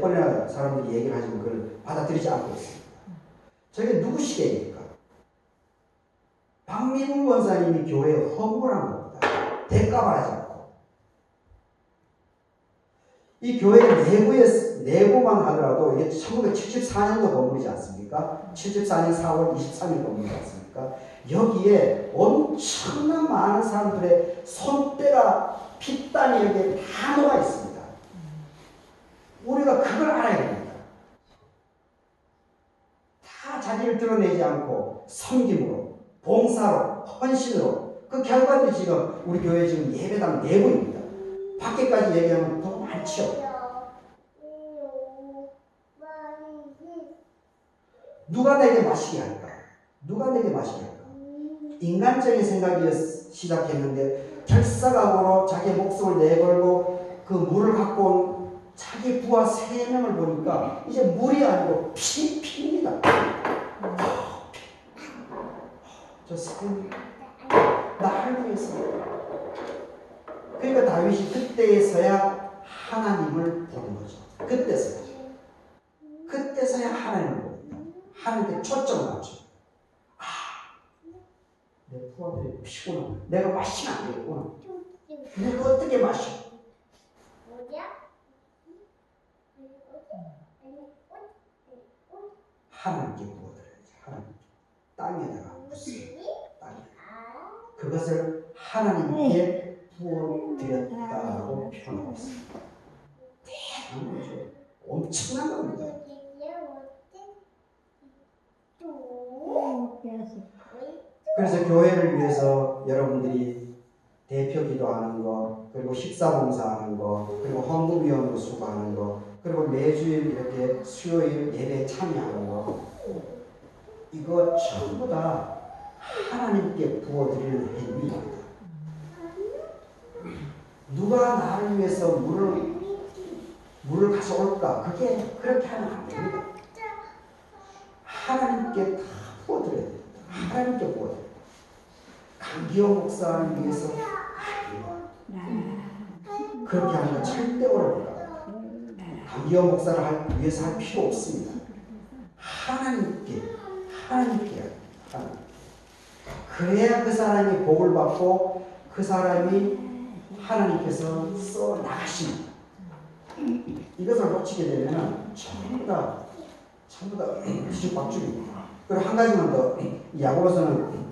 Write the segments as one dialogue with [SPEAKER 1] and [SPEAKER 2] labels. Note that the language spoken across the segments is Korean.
[SPEAKER 1] 몇 번이나 사람들이 얘기를 하지만 그걸 받아들이지 않고 있습니다. 저게 누구 시대입니까? 박민우 원사님이 교회에 허물한 겁니다. 대가받지 않고. 이 교회 내부에, 내부만 하더라도 이게 1974년도 건물이지 않습니까? 74년 4월 23일 건물이지 않습니까? 여기에 엄청난 많은 사람들의 손때가 핏땀이 여기에 다 녹아 있습니다. 우리가 그걸 알아야 됩니다. 다 자기를 드러내지 않고 섬김으로, 봉사로, 헌신으로 그 결과도 지금 우리 교회 지금 예배당 내부입니다. 밖에까지 얘기하면 더 많죠. 누가 내게 마시게 할까? 누가 내게 마시게 할까? 인간적인 생각이 시작했는데 결사각오로 자기 목숨을 내걸고 그 물을 갖고 온 자기 부하 세 명을 보니까 이제 물이 아니고 피, 피입니다. 저 사람 나를 위해서. 그러니까 다윗이 그때에서야 하나님을 보는 거죠. 그때서야. 그때서야 하나님을 봅니다. 하나님께 초점을 맞춰. 아, 내 부하들이 피구나. 내가 마시면 안 되겠구나. 내가 어떻게 마셔? 하나님께 부어드려야지. 하나님. 땅에다가 붓습니다. 땅에. 그것을 하나님께 부어드렸다고 표현하고 있습니다. 대단한 거죠. 엄청난 겁니다. 그래서 교회를 위해서 여러분들이 대표 기도하는 거, 그리고 식사 봉사하는 거, 그리고 헌금위원으로 수고하는 거, 그리고 매주일 이렇게 수요일 예배 참여하는 거, 이거 전부 다 하나님께 부어드리는 행위입니다. 누가 나를 위해서 물을 물을 가져올까? 그게 그렇게 하면 안 됩니다. 하나님께 다 부어드려야 됩니다. 하나님께 부어드려야 됩니다. 강기호 목사를 위해서 그렇게 하는 건 절대 어렵다. 강기호 목사를 할, 위해서 할 필요 없습니다. 하나님께, 하나님께, 하나님. 그래야 그 사람이 복을 받고 그 사람이 하나님께서 써 나가십니다. 이것을 놓치게 되면 전부 다, 전부 다 뒤죽박죽입니다. 그리고 한 가지만 더, 야고보서는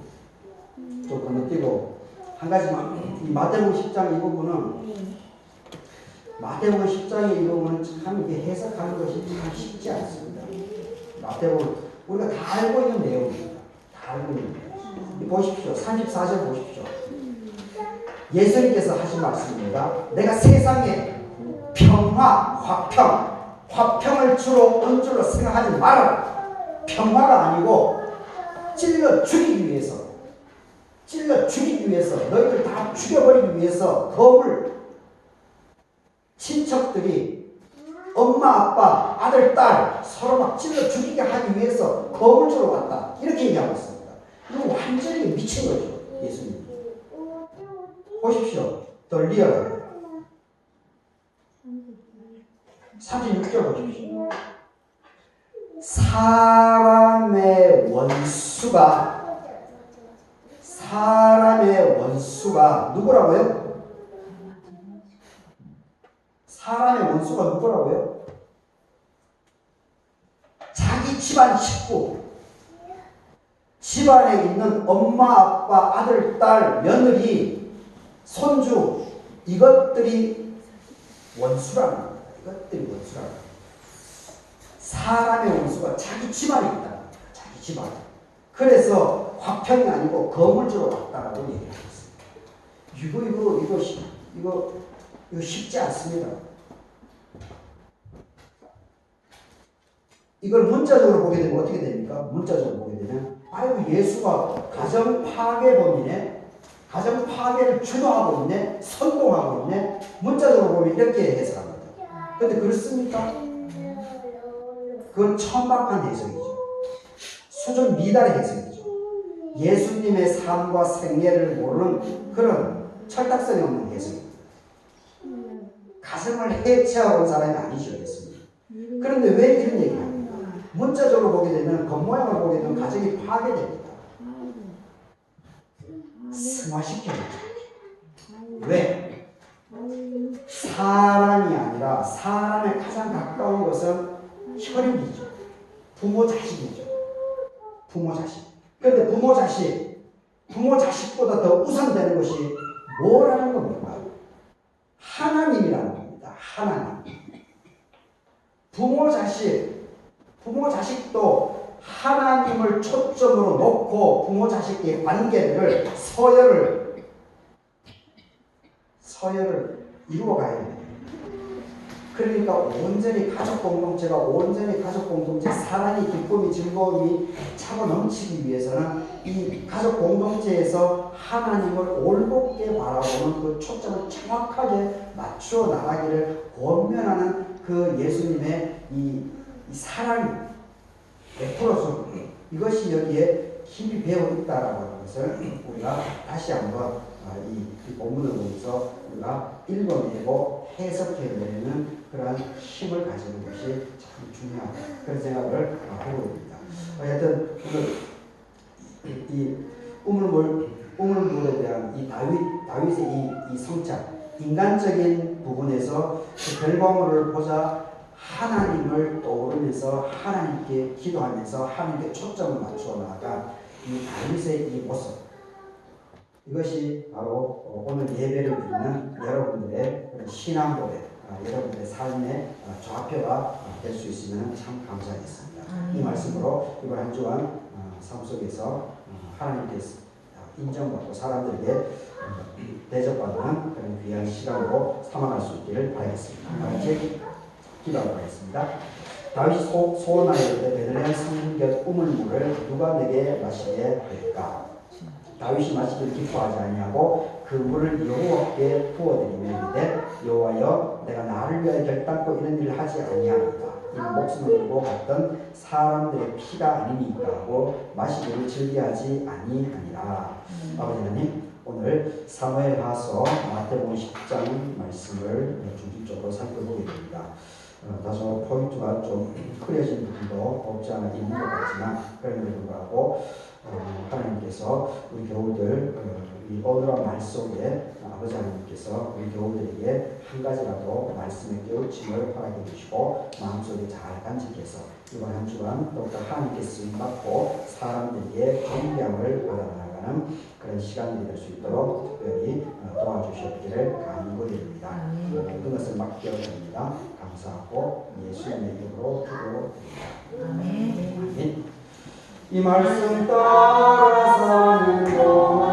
[SPEAKER 1] 또 건너뛰고 한 가지만 이 마태복음 10장 이 부분은 마태복음 10장의 이 부분은 참 이게 해석하는 것이 참 쉽지 않습니다. 마태복음 우리가 다 알고 있는 내용입니다. 다 알고 있는 내용. 보십시오. 34절 보십시오. 예수님께서 하신 말씀입니다. 내가 세상에 평화, 화평, 화평을 주로 온 줄로 생각하지 말아라. 평화가 아니고 찔러 죽이기 위해서 찔러 죽이기 위해서 너희들 다 죽여버리기 위해서 검을 친척들이 엄마 아빠 아들 딸 서로 막 찔러 죽이게 하기 위해서 검을 주러 왔다 이렇게 얘기하고 있습니다. 이거 완전히 미친 거죠 예수님. 보십시오. 더 리얼하게. 36절 보십시오. 사람의 원수가 사람의 원수가 누구라고요? 사람의 원수가 누구라고요? 자기 집안 식구, 집안에 있는 엄마, 아빠, 아들, 딸, 며느리, 손주, 이것들이 원수라는 겁니다. 이것들이 원수라는 겁니다. 사람의 원수가 자기 집안에 있다. 자기 집안에. 그래서 화평이 아니고 거물주로 왔다라고 얘기하고 있습니다. 이거 이거 이거 이거 이거 쉽지 않습니다. 이걸 문자적으로 보게 되면 어떻게 됩니까? 문자적으로 보게 되면 아이고 예수가 가정 파괴 범이네. 가정 파괴를 주도하고 있네. 선동하고 있네. 문자적으로 보면 이렇게 해석합니다. 근데 그렇습니까? 그건 천박한 해석이죠. 수준 미달의 해석이죠. 예수님의 삶과 생애를 모르는 그런 철딱선이 없는 해석입니다. 가슴을 해체하고 온 사람이 아니죠, 예수님. 그런데 왜 이런 얘기를? 문자적으로 보게 되면 겉모양을 보게 되면 가정이 파괴됩니다. 승화시켜요. 왜? 사람이 아니라 사람의 가장 가까운 것은 혈육이죠. 부모 자식이죠. 부모 자식. 그런데 부모 자식, 부모 자식보다 더 우선되는 것이 뭐라는 겁니까? 하나님이라는 겁니다. 하나님. 부모 자식, 부모 자식도 하나님을 초점으로 놓고 부모 자식의 관계를 서열을 서열을 이루어 가야 돼요. 그러니까 온전히 가족 공동체가 온전히 가족 공동체 사랑이 기쁨이 즐거움이 차고 넘치기 위해서는 이 가족 공동체에서 하나님을 올곧게 바라보는 그 초점을 정확하게 맞추어 나가기를 권면하는 그 예수님의 이, 이 사랑이 100% 이것이 여기에 깊이 배어 있다라고 하는 것을 우리가 다시 한번 아, 이, 이 본문을 보면서 우리가 읽어내고 해석해내는 그러한 힘을 가지는 것이 참 중요한 그런 생각을 하고 있습니다. 하여튼 오늘 이- 이 우물물 우물물에 대한 이 다윗 다윗의 이, 이 성찰 인간적인 부분에서 그 결과물을 보자 하나님을 떠오르면서 하나님께 기도하면서 하나님께 초점을 맞추어 나가 이 다윗의 이 모습 이것이 바로 어, 오늘 예배를 드리는 여러분들의 그런 신앙 고백, 아, 여러분들의 삶의 아, 좌표가 될 수 있으면 참 감사하겠습니다. 이 말씀으로 이번 한 주간 어, 삶 속에서 어, 하나님께서 인정받고 사람들에게 어, 대접받는 그런 귀한 시간으로 삼아갈 수 있기를 바라겠습니다. 같이 기도하겠습니다. 다윗이 소, 소원하였는데 베들레헴 성곁 우물 물을 누가 내게 마시게 할까? 다윗이 마시기를 기뻐하지 아니하고 그 물을 여호와께 부어드리며 이르되 여호와여 내가 나를 위하여 결단코 이런 일을 하지 아니하리다 이는 목숨을 걸고 갔던 사람들의 피가 아니니까 하고 마시기를 즐겨하지 아니하니라 아버지 하나님 오늘 사무엘 하서 마태복음 10장 말씀을 중심적으로 살펴보게 됩니다. 어, 다소 포인트가 좀 흐려진 부분도 없지 않아 있는 것 같지만 그럼에도 불구하고 어, 하나님께서 우리 교우들 어, 이 오늘의 말 속에 아버지 하나님께서 우리 교우들에게 한 가지라도 말씀의 깨우침을 허락해 주시고 마음속에 잘 간직해서 이번 한 주간 더욱더 하나님께 쓰임 받고 사람들에게 존경을 받아나가는 그런 시간이 될 수 있도록 특별히 어, 도와주셨기를 간구드립니다. 모든 것을 맡겨드립니다. 감사하고 예수님의 이름으로 기도드립니다. 아멘. 이 말씀 따라서 는 동안